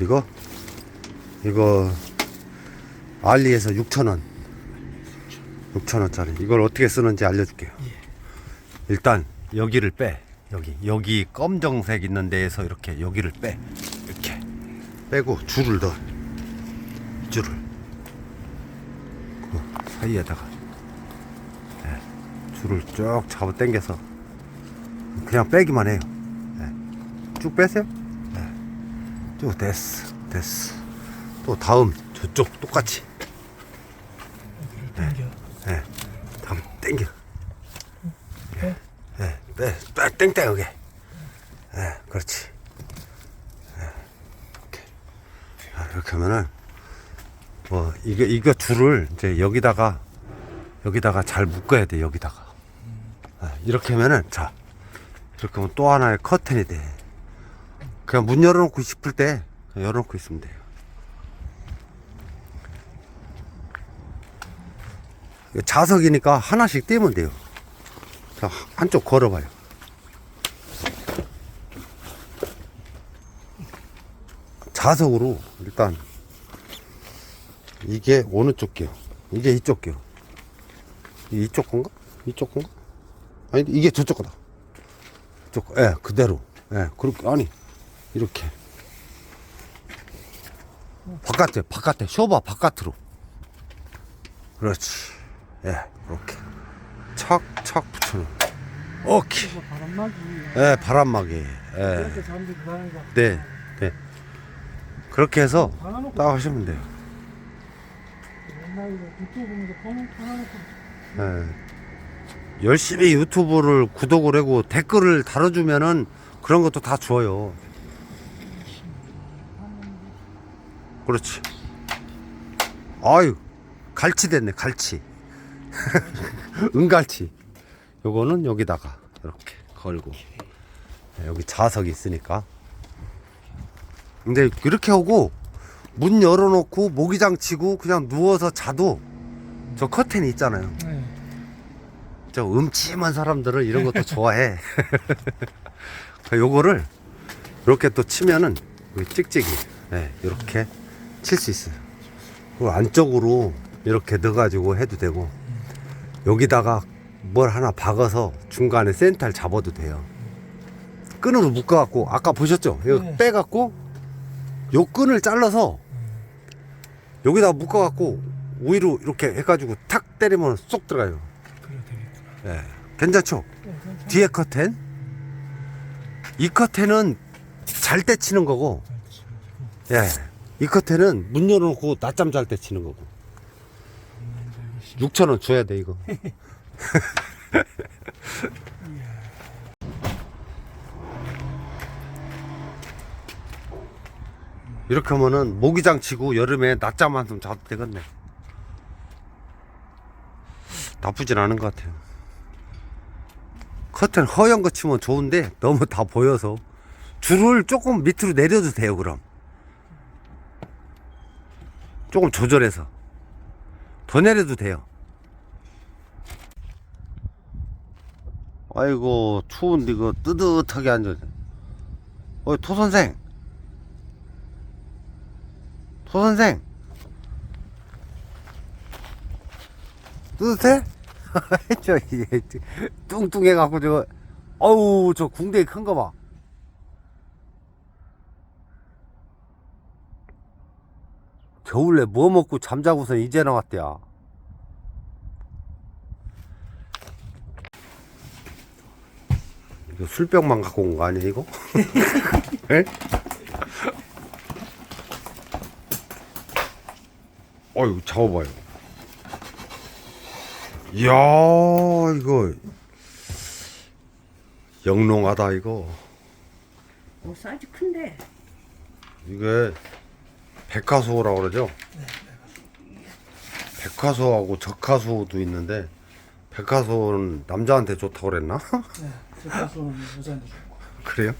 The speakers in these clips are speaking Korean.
이거? 이거 알리에서 6,000원. 6,000원짜리. 이걸 어떻게 쓰는지 알려줄게요. 일단 여기를 빼. 여기. 여기 검정색 있는 데에서 이렇게 여기를 빼. 이렇게. 빼고 줄을 넣어. 줄을. 그 사이에다가. 예, 줄을 쭉 잡아 당겨서 그냥 빼기만 해요. 예. 쭉 빼세요 예. 쭉 됐어 됐어 또 다음 저쪽 똑같이. 예. 다음 당겨 빼. 예, 빼, 빼, 땡땡하게. 예, 그렇지. 예, 이렇게. 아, 이렇게 하면은, 뭐, 이거, 이거 줄을 이제 여기다가, 여기다가 잘 묶어야 돼, 여기다가. 예, 이렇게 하면은, 자, 이렇게 하면 또 하나의 커튼이 돼. 그냥 문 열어놓고 싶을 때, 열어놓고 있으면 돼요. 자석이니까 하나씩 떼면 돼요. 자, 한쪽 걸어봐요. 자석으로 일단 이게 어느 쪽 겨? 이게 이쪽 겨. 이- 이쪽 건가? 이쪽 건가? 아니 이게 저쪽 거다. 거. 예, 그대로. 예, 그렇게 아니 이렇게 바깥에 바깥에 쇼바 바깥으로. 그렇지. 예, 이렇게 착착 붙여놓은. 오케이. 바람막이. 예, 바람막이. 예. 네, 네. 그렇게 해서 딱 하시면 돼요. 예. 열심히 유튜브를 구독을 하고 댓글을 달아주면은 그런 것도 다 줘요. 그렇지. 아유, 갈치 됐네, 갈치. 은갈치. 요거는 여기다가 이렇게 걸고. 네, 여기 자석이 있으니까. 근데 이렇게 하고 문 열어놓고 모기장 치고 그냥 누워서 자도 저 커튼이 있잖아요. 네. 저 음침한 사람들은 이런 것도 좋아해. 요거를 이렇게 또 치면은 여기 찍찍이 네, 이렇게 칠 수 있어요. 그 안쪽으로 이렇게 넣어가지고 해도 되고 여기다가 뭘 하나 박아서 중간에 센터를 잡아도 돼요. 끈으로 묶어갖고 아까 보셨죠? 이거 네. 빼갖고 요 끈을 잘라서 여기다 묶어갖고 우위로 이렇게 해가지고 탁 때리면 쏙 들어가요. 그래 되겠구나. 예, 괜찮죠? 네, 괜찮아. 뒤에 커튼. 이 커튼은 잘 때 치는 거고, 그렇지. 예. 이 커튼은 문 열어놓고 낮잠 잘 때 치는 거고. 6천 원 줘야 돼, 이거. 이렇게 하면은 모기장 치고 여름에 낮잠 한숨 자도 되겠네. 나쁘진 않은 것 같아요. 커튼 허연 거 치면 좋은데 너무 다 보여서 줄을 조금 밑으로 내려도 돼요 그럼 조금 조절해서 더 내려도 돼요. 아이고 추운데 이거 뜨뜻하게 앉아 어이 토 선생. 토 선생. 뜨뜻해? 저 이게 뚱뚱해 갖고 저거. 어우 저 궁뎅이 큰 거 봐. 겨울에 뭐 먹고 잠자고서 이제 나왔대야. 이거 술병만 갖고 온 거 아니야 이거? 에? 어이구 잡아봐요. 이야 이거 영롱하다 이거 오, 사이즈 큰데. 이게 백화소라고 그러죠 백화소하고 적화소도 있는데 백화소는 남자한테 좋다고 그랬나 네. 색깔소는 여자한테 좋고. 그래요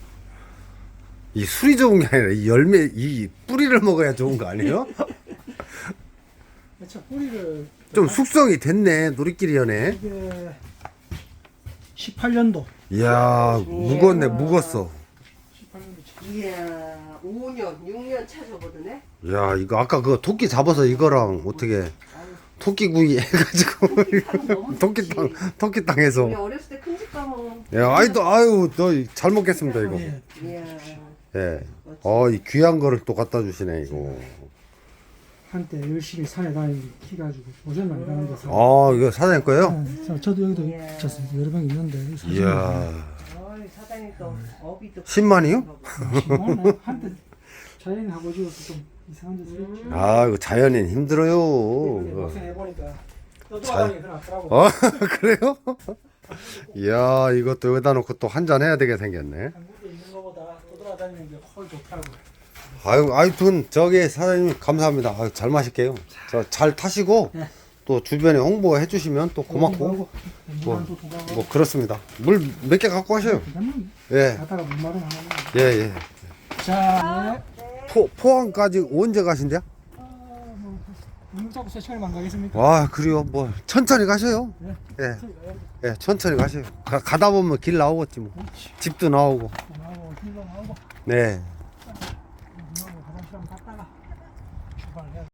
이 술이 좋은 게 아니라 이 열매 이 뿌리를 먹어야 좋은 거 아니에요 차 뿌리를 좀 숙성이 됐네 놀이끼리 연애 이게 18년도. 이야 무겁네 무겁어 18년도. 이야, 5년 6년 6년 차 접어드네. 야 이거 아까 그 토끼 잡아서 이거랑 어떻게 토끼구이 해가지고 너무 토끼 땅 토끼 우리 땅에서 어렸을 때 큰 집 가면 야 아이도 아유 너잘 먹겠습니다 이거 예. 이야 예 어 이 귀한 거를 또 갖다 주시네 이거 한때 열심히 산에 다니고 키가지고 오전만 일하는 데서. 아 이거 사장님 거예요 네, 저도 여기도 예. 있었어요. 여러 명 있는데. 이야 어이 사장님 또 업이 또 10만이요? 심하네. 한때 자연하고 지어서 좀 이상한 데서 음. 아 이거 자연인 힘들어요 막상 해보니까 더 낫더라고. 어 그래요? 이야 이것도 여기다 놓고 또 한잔 해야 되게 생겼네 한국에 있는 것보다 또 돌아다니는 게 훨 좋다고. 아유 아이튼 저기 사장님 감사합니다 아유, 잘 마실게요 저 잘 타시고 네. 또 주변에 홍보해 주시면 또 고맙고 통과하고. 뭐 그렇습니다 물 몇 개 갖고 가셔요 그러면 예 가다가 하나. 예, 예. 자, 포, 포항까지 언제 가신대요? 세 가겠습니까? 와, 그래요. 뭐, 천천히 가셔요. 네. 예, 예, 천천히 가셔요. 가, 가다 보면 길 나오겠지, 뭐. 집도 나오고. 나하고 힘도 나오고 네. 눈하고 화장실 한번 갔다가 출발해야